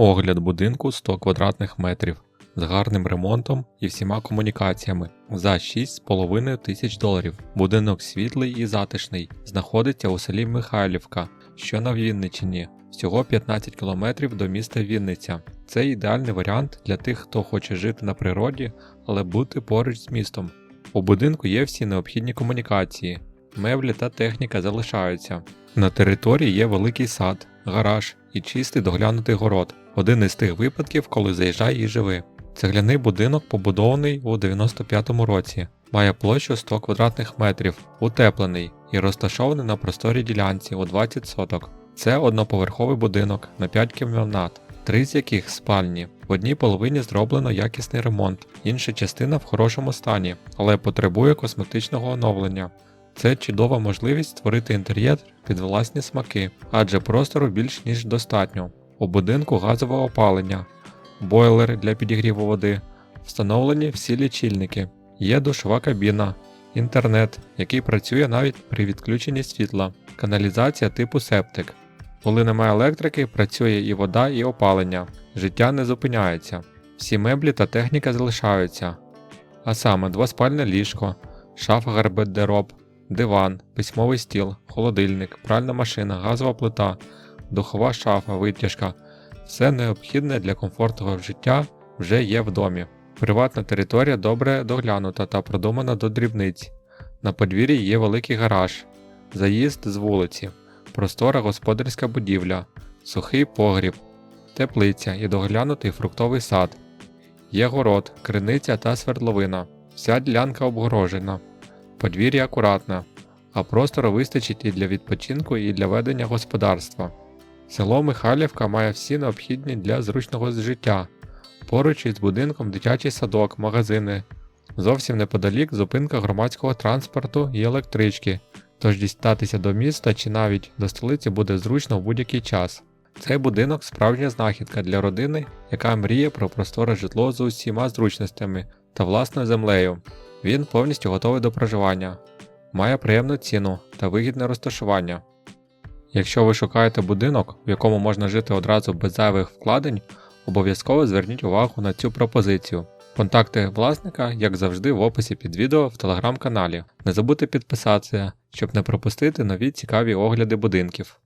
Огляд будинку 100 квадратних метрів з гарним ремонтом і всіма комунікаціями за 6,5 тисяч доларів. Будинок світлий і затишний, знаходиться у селі Михайлівка, що на Вінниччині, всього 15 кілометрів до міста Вінниця. Це ідеальний варіант для тих, хто хоче жити на природі, але бути поруч з містом. У будинку є всі необхідні комунікації, меблі та техніка залишаються. На території є великий сад, гараж і чистий доглянутий город. Один із тих випадків, коли заїжджай і живи. Цегляний будинок побудований у 95-му році, має площу 100 квадратних метрів, утеплений і розташований на просторій ділянці у 20 соток. Це одноповерховий будинок на 5 кімнат, три з яких спальні. В одній половині зроблено якісний ремонт, інша частина в хорошому стані, але потребує косметичного оновлення. Це чудова можливість створити інтер'єр під власні смаки, адже простору більш ніж достатньо. У будинку газове опалення, бойлери для підігріву води, встановлені всі лічильники, є душова кабіна, інтернет, який працює навіть при відключенні світла, каналізація типу септик. Коли немає електрики, працює і вода, і опалення. Життя не зупиняється. Всі меблі та техніка залишаються. А саме двоспальне ліжко, шафа гарбедероб, диван, письмовий стіл, холодильник, пральна машина, газова плита, духова шафа, витяжка. Все необхідне для комфортного життя вже є в домі. Приватна територія добре доглянута та продумана до дрібниць. На подвір'ї є великий гараж, заїзд з вулиці, простора господарська будівля, сухий погріб, теплиця і доглянутий фруктовий сад. Є город, криниця та свердловина. Вся ділянка обгорожена. Подвір'я акуратне, а простору вистачить і для відпочинку, і для ведення господарства. Село Михайлівка має всі необхідні для зручного життя. Поруч із будинком дитячий садок, магазини. Зовсім неподалік зупинка громадського транспорту і електрички, тож дістатися до міста чи навіть до столиці буде зручно в будь-який час. Цей будинок справжня знахідка для родини, яка мріє про просторе житло з усіма зручностями та власною землею. Він повністю готовий до проживання, має приємну ціну та вигідне розташування. Якщо ви шукаєте будинок, в якому можна жити одразу без зайвих вкладень, обов'язково зверніть увагу на цю пропозицію. Контакти власника, як завжди, в описі під відео в телеграм-каналі. Не забудьте підписатися, щоб не пропустити нові цікаві огляди будинків.